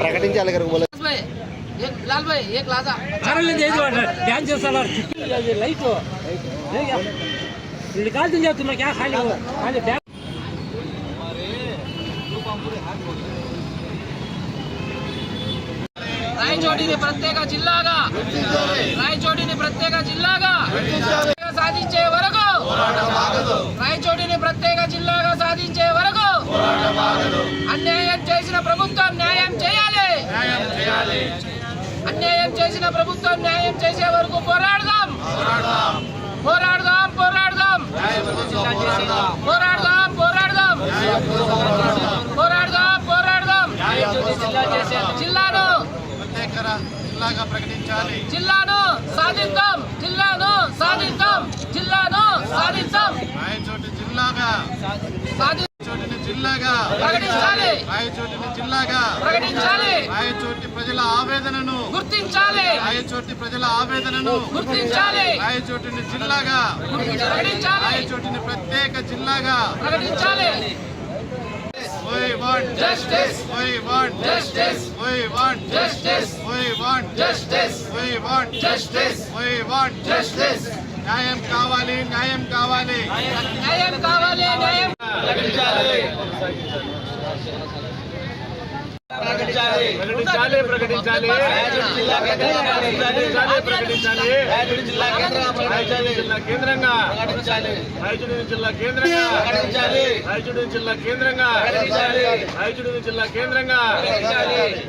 ప్రకటించాలి లాల్ భాయ్ ఏ క్లాసా? డ్యాన్స్ చేస్తున్నారు లైట్ రెండు కాల్చిన చేస్తున్నా క్యా ఖాళీ ఖాళీ డ్యాన్స్ రాయచోటిని ప్రత్యేక జిల్లాగా. రాయచోటిని ప్రత్యేక జిల్లాగా. సాధించే వరకు రాయచోటిని ప్రత్యేక జిల్లాగా సాధించే వరకు అన్యాయం చేసిన ప్రభుత్వం న్యాయం చేయాలి. అన్యాయం చేసిన ప్రభుత్వం న్యాయం చేసే వరకు పోరాడదాం. పోరాడదాం. పోరాడదాం పోరాడదాం. పోరాడదాం. పోరాడదాం పోరాడదాం. జిల్లాను జిల్లాగా ప్రకటించాలి. జిల్లాను సాధిద్దాం. జిల్లాను సాధిద్దాం. జిల్లాను సాధిద్దాం రాయచోటి జిల్లాగా. రాయచోటిని జిల్లాగా. ప్రకటించాలి. రాయచోటిని జిల్లాగా. ప్రకటించాలి. రాయచోటి ప్రజల ఆవేదనను. గుర్తించాలి. రాయచోటి ప్రజల ఆవేదనను. గుర్తించాలి. రాయచోటిని జిల్లాగా. ప్రకటించాలి. రాయచోటిని ప్రత్యేక జిల్లాగా. ప్రకటించాలి. We want Justice. We want Justice. We want Justice. We want Justice. We want Justice. We want Justice. న్యాయం కావాలి న్యాయం కావాలి న్యాయం కావాలి న్యాయం ప్రకటించాలి. ప్రకటించాలి ప్రకటించాలి. రాయచూడి జిల్లా కేంద్రంగా రాయచూడి జిల్లా కేంద్రంగా రాయచూడి జిల్లా కేంద్రంగా. రాయచూడి జిల్లా కేంద్రంగా.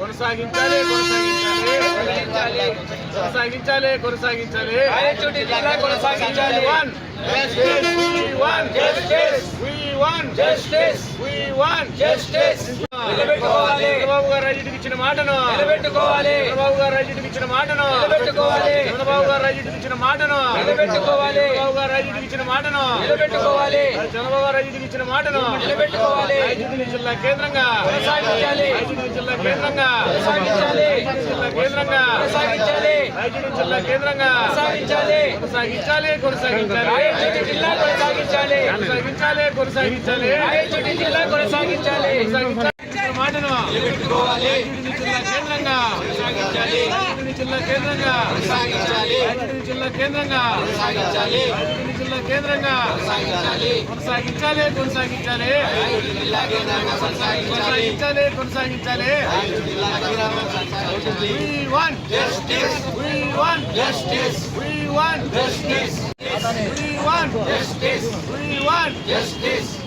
కొనసాగించాలి కొనసాగించాలి. కొనసాగించాలి కొనసాగించాలి. One one We want justice. We want justice. Chandrababu garu రైతుకి ఇచ్చిన మాటను. నిలబెట్టుకోవాలి. చంద్రబాబు గారు రైతుకి ఇచ్చిన మాటను. నిలబెట్టుకోవాలి. చంద్రబాబు గారు రైతుకి ఇచ్చిన మాటను. నిలబెట్టుకోవాలి. చంద్రబాబు గారు రైతుకి ఇచ్చిన మాటను. నిలబెట్టుకోవాలి. చంద్రబాబు గారు రైతుకి ఇచ్చిన మాటను. నిలబెట్టుకోవాలి. రైతుని జిల్లా కేంద్రంగా. కొనసాగించాలి. రైతుని జిల్లా కేంద్రంగా. కొనసాగించాలి. జిల్లా కేంద్రంగా. కొనసాగించాలి. రైతుని జిల్లా కేంద్రంగా. కొనసాగించాలి. కొనసాగించాలి కొనసాగించాలి. జిల్లా కొనసాగించాలి. కొనసాగించాలి కొనసాగించాలి రాయచోటి జిల్లా కొనసాగించాలి కొనసాగించాలి మాటను కేంద్రంగా. జిల్లా కేంద్రంగా. జిల్లా కేంద్రంగా. జిల్లా కేంద్రంగా కొనసాగించాలి. కొనసాగించాలి కొనసాగించాలి. కొనసాగించాలి. We want justice. We want justice.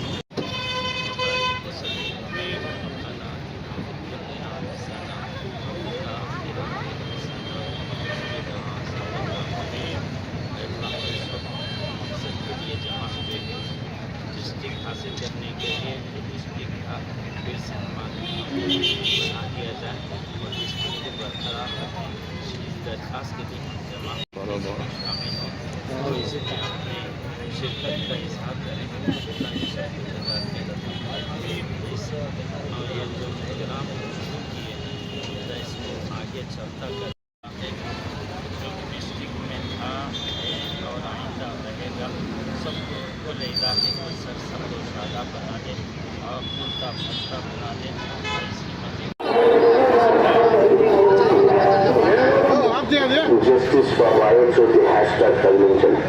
सम्मान बना दिया जाए और डिस्ट्रिक्ट को बरकरार रखें इस दरखास्त के लिए जमा शामिल हो तो इसे अपने शिरकत का इजहार करें इस इसको आगे चलता कर justice చూసి హ్యాష్ ట్యాగ్ కదిలించండి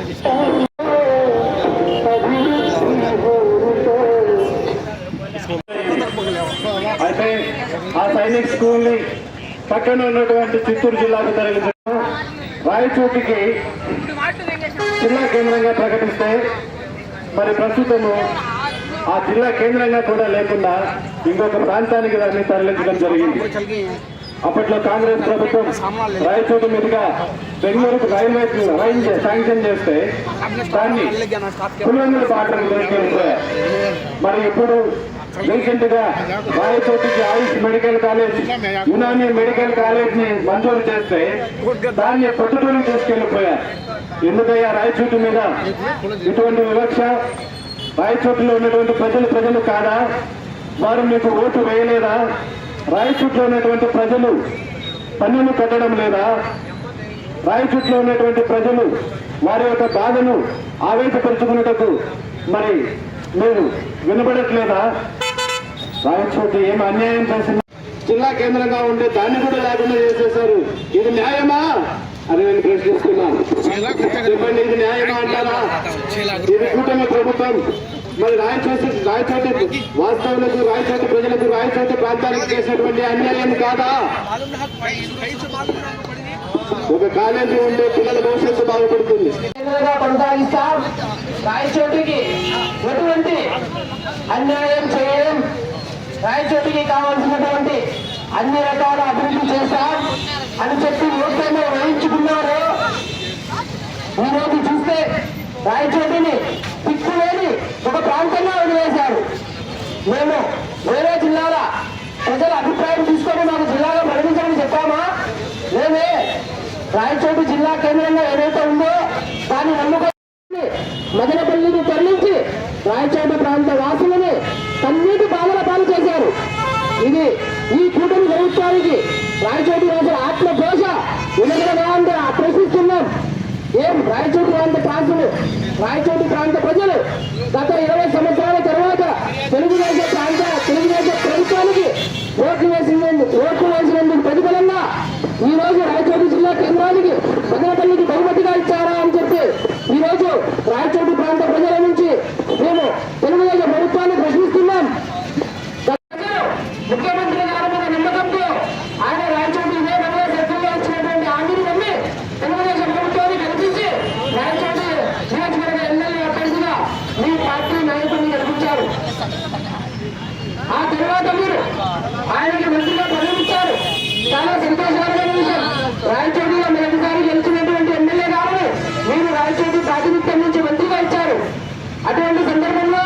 అయితే ఆ సైనిక్ స్కూల్ని పక్కన ఉన్నటువంటి చిత్తూరు జిల్లాకు తరలించడం రాయచోటికి జిల్లా కేంద్రంగా ప్రకటిస్తే మరి ప్రస్తుతము ఆ జిల్లా కేంద్రంగా కూడా లేకుండా ఇంకొక ప్రాంతానికి దాన్ని తరలించడం జరిగింది. అప్పట్లో కాంగ్రెస్ ప్రభుత్వం రాయచోటి మీదుగా బెంగళూరుకు రైల్వే రైల్ శాంక్షన్ చేస్తే దాన్ని పులివెందుల పాటలు మరి ఇప్పుడు రీసెంట్గా రాయచోటికి AYUSH medical college Unani medical కాలేజ్ని మంజూరు చేస్తే దాన్ని పొట్టుకొని తీసుకెళ్ళిపోయారు ఎందుకయ్యా రాయచోటి మీద ఇటువంటి వివక్ష? రాయచోటిలో ఉన్నటువంటి ప్రజలు ప్రజలు కాదా? వారు మీకు ఓటు వేయలేదా? రాయచోట్లో ఉన్నటువంటి ప్రజలు పన్నులు కట్టడం లేదా? రాయచోట్లో ఉన్నటువంటి ప్రజలు వారి యొక్క బాధను ఆవేశపరుచుకున్నటకు మరి మీరు వినబడట్లేదా? రాయచోటి ఏం అన్యాయం చేసింది? జిల్లా కేంద్రంగా ఉండే దాన్ని కూడా లేకుండా చేసేశారు. ఇది న్యాయమా? అని నేను ప్రశ్నిస్తున్నాను. చెప్పండి ఇది న్యాయమా అంటారా? ఇది కూటమి ప్రభుత్వం. మరి రాయచోటి రాయచోటి వాస్తవులకు రాయచోటి ప్రజలకు రాయచోటి ప్రాంతానికి చేసినటువంటి అన్యాయం కాదా? ఒక కాలేజీ ఉండే పిల్లల భవిష్యత్తు బాగుపడుతుంది. కొనసాగిస్తాం. రాయచోటికి ఎటువంటి అన్యాయం చేయడం రాయచోటికి కావాల్సినటువంటి అన్ని రకాల అభివృద్ధి చేస్తాం. అని చెప్పి ఓట్లేమో వహించుకున్నారు ఈ చూస్తే రాయచోటిని పిక్ ఒక ప్రాంతంగా వదిలేశారు. మేము వేరే జిల్లాల ప్రజల అభిప్రాయం తీసుకొని మాకు జిల్లాలో పరిగణించమని చెప్పామా? మేమే రాయచోటి జిల్లా కేంద్రంగా ఏదైతే ఉందో దాన్ని నమ్ముకొని మదనపల్లిని తరలించి రాయచోటి ప్రాంత వాసులని తన్నీటి బాధల పాలు చేశారు. ఇది ఈ కూటమి ప్రభుత్వానికి రాయచోటి రాజుల ఆత్మఘోష వినగలగా ఏం? రాయచోటి ప్రాంత ప్రాంతులు. రాయచోటి ప్రాంత ప్రజలు గత ఇరవై సంవత్సరాల తర్వాత తెలుగుదేశం ప్రాంత తెలుగుదేశం ప్రభుత్వానికి ఓట్లు వేసినందుకు ఓట్లు వేసినందుకు ప్రతిఫలంగా ఈ రోజు రాయచోటి జిల్లా కేంద్రానికి మదనపల్లికి బహుమతిగా ఇచ్చారా అని చెప్పి ఈ రోజు రాయచోటి ప్రాంత ప్రజలు నుంచి మేము తెలుగుదేశం ప్రభుత్వాన్ని ప్రశ్నిస్తున్నాం ప్రజలు ముఖ్యమంత్రి గారి మీద నమ్మకంతో ఆయన రాయచోటి ఇదే విధంగా శత్రువుగా ఇచ్చినటువంటి హామీని నమ్మి తెలుగుదేశం ప్రభుత్వాన్ని కల్పించి రాయచోటి నియోజకవర్గ ఎమ్మెల్యే అభ్యర్థిగా మీ పార్టీ నాయకుడిని కల్పించారు ఆ తర్వాత మీరు ఆయనకి మంత్రిగా పదవిచ్చారు చాలా సంతోషకరమైన విషయం రాయచోటిలో మొదటిసారి గెలిచినటువంటి ఎమ్మెల్యే గారిని మీరు రాయచోటి ప్రాతినిధ్యం నుంచి మంత్రిగా ఇచ్చారు అటువంటి సందర్భంలో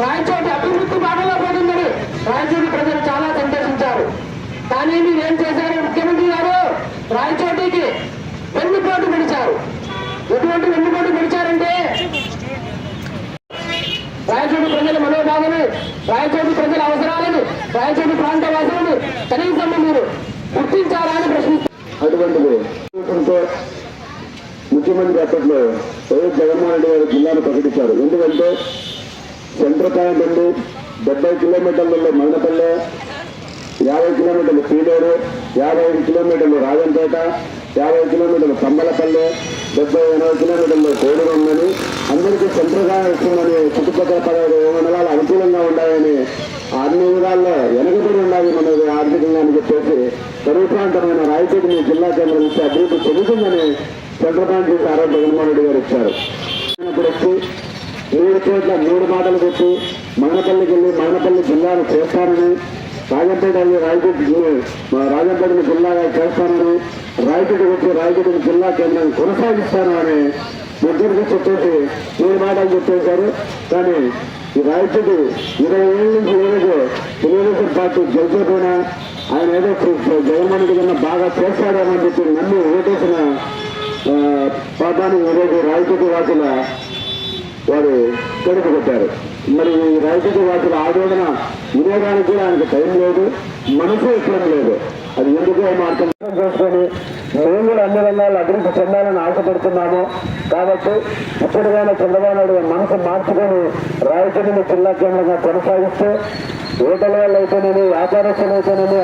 రాయచోటి అభివృద్ధి బాటలో పోతుందని రాయచోటి ప్రజలు చాలా సంతోషించారు కానీ మీరేం చేశారు ముఖ్యమంత్రి గారు రాయచోటికి వెన్నుపోటు పిలిచారు ఎటువంటి వెన్నుపోటు పిలిచారంటే రాయచోటి ప్రజల మనోభావాన్ని రాయచోటి ప్రజల అవసరాలను రాయచోటి ప్రాంత వాసులను కనీసం మీరు గుర్తించారా అని ప్రశ్నిస్తారు అటువంటిది ముఖ్యమంత్రి అప్పట్లో వైఎస్ జగన్మోహన్ రెడ్డి గారు జిల్లాను ప్రకటించారు. ఎందుకంటే సెంటర్ పాయింట్ నుండి డెబ్బై కిలోమీటర్లలో మైనపల్లె యాభై కిలోమీటర్లు పీడేరు యాభై ఐదు కిలోమీటర్లు రాజంపేట యాభై కిలోమీటర్లు కంబలపల్లె డెబ్బై ఎనభై కిలోమీటర్లు కోడుగొమ్మని అందరికీ తొందరగా ఇస్తుందని చుట్టుపక్కల పదహైదు మండలాలు అనుకూలంగా ఉన్నాయని అన్ని విధాల్లో వెనకబడి ఉండాలి మనది ఆర్థికంగా అని చెప్పేసి కరువు ప్రాంతమైన జిల్లా కేంద్రం నుంచి అభివృద్ధి చెందుతుందని సెంట్రల్ బ్యాంక్ నుంచి ఆ జగన్మోహన్ రెడ్డి గారు ఇచ్చారు. వచ్చి మూడు చోట్ల మూడు మాటలు పెట్టి మదనపల్లికి వెళ్ళి మదనపల్లి జిల్లాను చేస్తానని రాజంపేట వెళ్ళి రాజంపేటను జిల్లాగా చేస్తానని రాయచోటి వచ్చి రాయచోటిని జిల్లా కేంద్రాన్ని కొనసాగిస్తాను అని ముగ్గురికి చెప్పేసి మూడు మాటలు చెప్పేశారు కానీ ఈ రాయచోటి ఇరవై ఏళ్ళ నుంచి ఏదో తెలుగుదేశం పార్టీ గెలిచిపోయినా ఆయన ఏదో జగన్మోహన్ రెడ్డి కన్నా బాగా చేస్తాడని చెప్పి నమ్మి ఓటేసిన ఆ, పాపానికి ఈరోజు రాయచోటి వాసుల వారు తెలుపు పెట్టారు మరి రైతుకి వాటిని ఆందోళన వినోదానికి కూడా ఆయనకు టైం లేదు మనసు ఇష్టం లేదు. అది ఎందుకో మార్గం? చేసుకొని మేము కూడా అన్ని రంగాల్లో అభివృద్ధి చెందాలని ఆశపడుతున్నాము. కాబట్టి ఇప్పటికైనా చంద్రబాబు నాయుడు మనసు మార్చుకొని రాయచోటిని జిల్లా కేంద్రంగా కొనసాగిస్తూ ఓటల వల్ల అయితేనేమి వ్యాపారస్తులు అయితేనేమి